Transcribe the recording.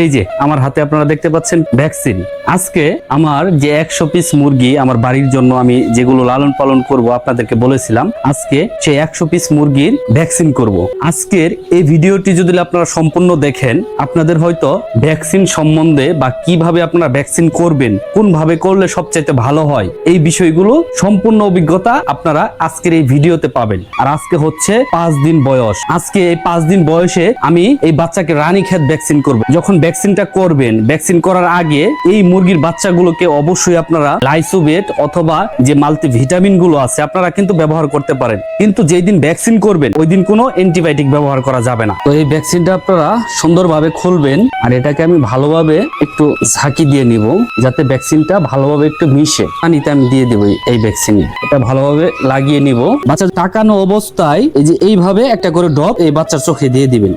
এই যে, আমার হাতে আপনারা দেখতে পাচ্ছেন ভ্যাকসিন আজকে আমার যে একশো পিস মুরগি আমার বাড়ির জন্য আমি যেগুলো লালন পালন করব আপনাদেরকে বলেছিলাম, আজকে সেই একশো পিস মুরগির ভ্যাকসিন করব। আজকের এই ভিডিওটি যদি আপনারা সম্পূর্ণ দেখেন, আপনাদের হয়তো ভ্যাকসিন সম্বন্ধে বা কীভাবে আপনারা ভ্যাকসিন করবেন কোন ভাবে করলে সবচাইতে ভালো হয়, এই বিষয়গুলো সম্পূর্ণ অভিজ্ঞতা আপনারা আজকের এই ভিডিওতে পাবেন। আর আজকে হচ্ছে পাঁচ দিন বয়স। আজকে এই পাঁচ দিন বয়সে আমি এই বাচ্চাকে রানী খেত ভ্যাকসিন করব। যখন ভ্যাকসিনটা করবেন। ভ্যাকসিন করার আগে এই মুরগির বাচ্চাগুলোকে অবশ্যই আপনারা লাইসোবেট অথবা যে মাল্টি ভিটামিনগুলো আছে, আপনারা কিন্তু ব্যবহার করতে পারেন। কিন্তু যেই দিন ভ্যাকসিন করবেন ওই দিন কোনো অ্যান্টিবায়োটিক ব্যবহার করা যাবে না। তো এই ভ্যাকসিনটা আপনারা সুন্দরভাবে খুলবেন আর এটাকে আমি ভালোভাবে একটু ঝাঁকি দিয়ে নিব, যাতে ভ্যাকসিনটা ভালোভাবে একটু মিশে। পানিতে আমি দিয়ে দেবো এই ভ্যাকসিন এটা ভালোভাবে লাগিয়ে নিব। বাচ্চা তাকানো অবস্থায় এই যে এইভাবে একটা করে ড্রপ এই বাচ্চার চোখে দিয়ে দিবেন।